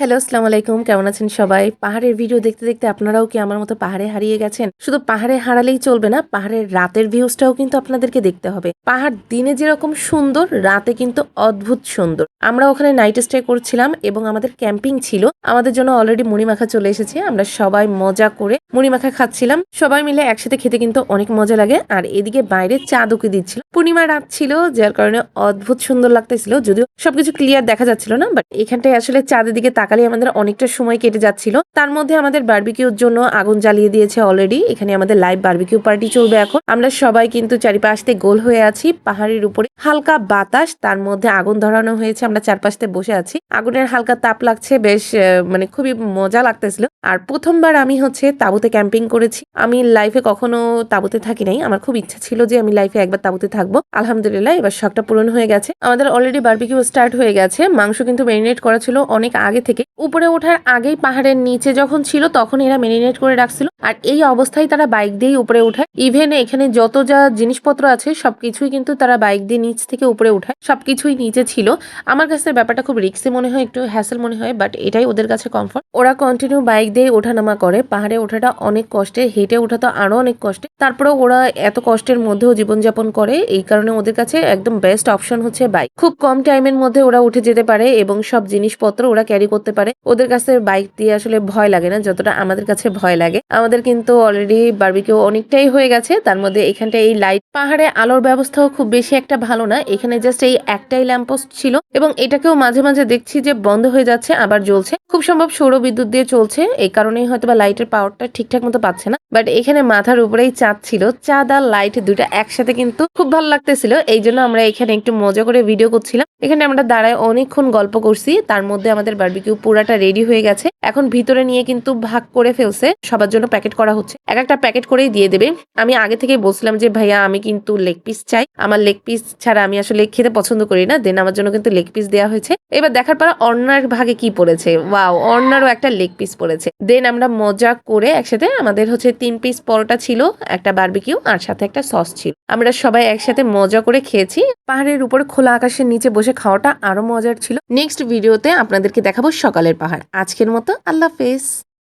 Hello আসসালামু আলাইকুম কেমন আছেন সবাই? পাহাড়ের ভিডিও দেখতে দেখতে আপনারাও কি আমার মতো পাহাড়ে হারিয়ে গেছেন? শুধু পাহাড়ে হারালেই চলবে না, পাহাড়ের রাতের ভিউজটাও কিন্তু আপনাদেরকে দেখতে হবে। পাহাড় দিনে যেরকম সুন্দর, রাতে কিন্তু অদ্ভুত সুন্দর। আমরা ওখানে নাইট স্টে করছিলাম এবং আমাদের ক্যাম্পিং ছিল। আমাদের জন্য অলরেডি মুড়ি মাখা চলে এসেছে। আমরা সবাই মজা করে মুড়ি মাখা খাচ্ছিলাম। সবাই মিলে একসাথে খেতে কিন্তু অনেক মজা লাগে। আর এদিকে বাইরে চাঁদ উকে দিচ্ছিল। পূর্ণিমা রাত ছিল, যার কারণে অদ্ভুত সুন্দর লাগতেছিল। যদিও সবকিছু ক্লিয়ার দেখা যাচ্ছিল না বাট এখানটায় আসলে চাঁদের দিকে তাকালে আমাদের অনেকটা সময় কেটে যাচ্ছিল। তার মধ্যে আমাদের বার্বিকিউর জন্য আগুন জ্বালিয়ে দিয়েছে অলরেডি এখানে আমাদের লাইভ বার্বিকিউ পার্টি চলবে এখন। আমরা সবাই কিন্তু চারিপাশে গোল হয়ে আছি। পাহাড়ের উপরে হালকা বাতাস, তার মধ্যে আগুন ধরানো হয়েছে। আমরা চারপাশতে বসে আছি। আগুনের হালকা তাপ লাগছে। বেশ মানে খুবই মজা লাগতেছিল। আর প্রথমবার আমি হচ্ছে তাবুতে ক্যাম্পিং করেছি। আমি লাইফে কখনো তাঁবুতে থাকি নাই। আমার খুব ইচ্ছা ছিল যে আমি লাইফে একবার তাঁবুতে থাকব। আলহামদুলিল্লাহ, এবার শখটা পূরণ হয়ে গেছে। আমাদের অলরেডি বার্বিকিউ স্টার্ট হয়ে গেছে। মাংস কিন্তু ম্যারিনেট করা ছিল অনেক আগে থেকে। উপরে ওঠার আগেই পাহাড়ের নিচে যখন ছিল তখন এরা ম্যারিনেট করে রাখছিল। আর এই অবস্থায় তারা বাইক দিয়েই উপরে উঠায়। ইভেন এখানে যত যা জিনিসপত্র আছে, সবকিছুই কিন্তু তারা বাইক দিয়ে নিচ থেকে উপরে উঠায়। সবকিছুই নিচে ছিল। আমার কাছে ব্যাপারটা খুব রিক্সি মনে হয়, একটু হ্যাসেল মনে হয় বাট এটাই ওদের কাছে কমফর্ট ওরা কন্টিনিউ বাইক দিয়ে ওঠানামা করে। পাহাড়ে ওঠাটা অনেক কষ্টে, হেঁটে ওঠা তো আরও অনেক কষ্টে। তারপরেও ওরা এত কষ্টের মধ্যেও জীবনযাপন করে, এই কারণে ওদের কাছে একদম বেস্ট অপশন হচ্ছে বাইক খুব কম টাইমের মধ্যে ওরা উঠে যেতে পারে এবং সব জিনিসপত্র ওরা ক্যারি করতে পারে। ওদের কাছে বাইক দিয়ে আসলে ভয় লাগে না, যতটা আমাদের কাছে ভয় লাগে। আমাদের কিন্তু অলরেডি বারবিকিউ অনেকটাই হয়ে গেছে, তার মধ্যে এখানটা এই লাইট পাহাড়ে আলোর ব্যবস্থাও খুব বেশি একটা ভালো না। এখানে জাস্ট এই একটাই ল্যাম্পোস্ট ছিল এবং এটাকেও মাঝে মাঝে দেখছি যে বন্ধ হয়ে যাচ্ছে, আবার জ্বলছে। খুব সম্ভব সৌর বিদ্যুৎ দিয়ে চলছে, এই কারণেই হয়তো বা লাইটের পাওয়ারটা ঠিকঠাক মতো পাচ্ছে না। বাট এখানে মাথার উপরেই চাঁদ ছিল চাঁদ আর লাইট দুইটা একসাথে কিন্তু খুব ভালো লাগতেছিল। এই জন্য আমরা এখানে একটু মজা করে ভিডিও করছিলাম। এখানে আমরা দাঁড়ায় অনেকক্ষণ গল্প করছি, তার মধ্যে আমাদের বারবিকিউ পুরাটা রেডি হয়ে গেছে। এখন ভিতরে নিয়ে কিন্তু ভাগ করে ফেলছে, সবার জন্য প্যাকেট করা হচ্ছে। এক একটা প্যাকেট করেই দিয়ে দেবে। আমি আগে থেকে বলছিলাম যে, ভাইয়া, আমি কিন্তু লেগ পিস চাই। আমার লেগ পিস ছাড়া আমি আসলে খেতে পছন্দ করি না। দেন আমার জন্য কিন্তু লেগ পিস দেওয়া হয়েছে। এবার দেখার পর অন্যার ভাগে কি পড়েছে? ওয়াও অন্যারও একটা লেগ পিস পড়েছে। দেন আমরা মজা করে একসাথে আমাদের হচ্ছে তিন পিস পরোটা ছিল একটা বার্বিকিউ আর সাথে একটা সস ছিল। আমরা সবাই একসাথে মজা করে খেয়েছি। পাহাড়ের উপরে খোলা আকাশের নিচে বসে খাওয়াটা আরও মজার ছিল। নেক্সট ভিডিওতে আপনাদেরকে দেখাবো সকালের পাহাড়। আজকের মতো আল্লাহ হাফেজ।